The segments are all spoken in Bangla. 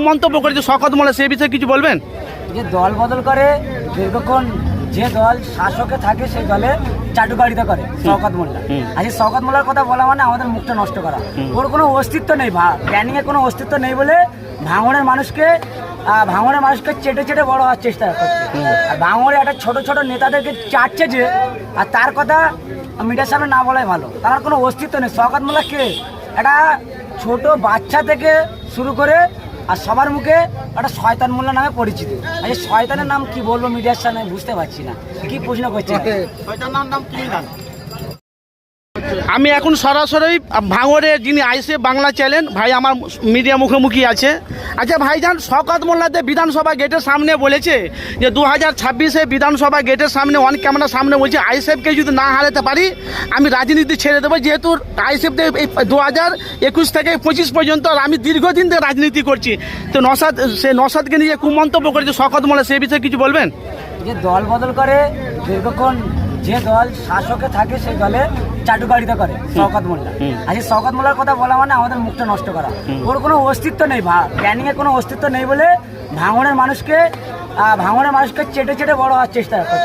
কুমন্তব্য করেছে শকত মোল্লা সেই বিষয়ে কিছু বলবেন? যে দল বদল করে দীর্ঘক্ষণ যে দল শাসকে থাকে সেই দলে চাটুকারিতা করে শওকত মোল্লা। আর এই শওকত মোল্লার কথা বলা মানে আমাদের মুখটা নষ্ট করা। ওর কোনো অস্তিত্ব নেই ভা প্ল্যানিং এর কোনো অস্তিত্ব নেই বলে ভাঙনের মানুষকে ভাঙনের মানুষকে চেটে চেটে বড় হওয়ার চেষ্টা করছে। আর ভাঙড়ে একটা ছোট ছোট নেতাদেরকে চাটছে যে আর তার কথা মিডিয়ার সামনে না বলাই ভালো। তার কোনো অস্তিত্ব নেই। শওকত মোল্লা কে? একটা ছোট বাচ্চা থেকে শুরু করে আর সবার মুখে একটা শয়তান মোল্লা নামে পরিচিত। আর এই শয়তানের নাম কি বলব মিডিয়ার সামনে বুঝতে পারছি না। কি প্রশ্ন করছে আমি এখন সরাসরি ভাঙরে যিনি আইসে বাংলা চ্যানেল, ভাই আমার মিডিয়া মুখোমুখি আছে। আচ্ছা ভাইজান শকত মোল্লাতে বিধানসভা গেটের সামনে বলেছে যে দু হাজার ছাব্বিশে বিধানসভা গেটের সামনে অন ক্যামেরার সামনে বলছে আইসেফকে যদি না হারাতে পারি, আমি রাজনীতি ছেড়ে দেবো। যেহেতু আইসেফতে এই দু হাজার একুশ থেকে পঁচিশ পর্যন্ত আমি দীর্ঘদিন থেকে রাজনীতি করছি। তো নসাদ, সে নসাদকে নিয়ে কুমন্তব্য করেছে? শকত মোল্লা, সে বিষয়ে কিছু বলবেন? যে দল বদল করে দীর্ঘক্ষণ যে দল শাসকে থাকে, সেই দলে চাটুকারিতা করে শওকত মোল্লা। এই শওকত মোল্লার কথা বলা মানে আমাদের মুখটা নষ্ট করা। ওর কোনো অস্তিত্ব নেই ভা প্ল্যানিং এর কোনো অস্তিত্ব নেই বলে ভাঙনের মানুষকে ভাঙনের মানুষকে চেটে চেটে বড় হওয়ার চেষ্টা করছে।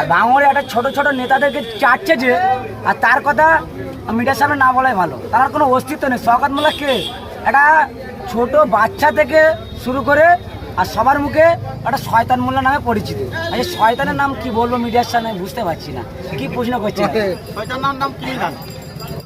আর ভাঙড়ে একটা ছোট ছোট নেতাদেরকে চাটছে যে আর তার কথা মিডিয়ার সামনে না বলাই ভালো। তার কোনো অস্তিত্ব নেই। শওকত মোল্লা কে? একটা ছোট বাচ্চা থেকে শুরু করে আর সবার মুখে একটা শয়তান মোল্লা নামে পরিচিত। এই শয়তানের নাম কি বলব মিডিয়ার সামনে বুঝতে পারছি না। কি প্রশ্ন করছে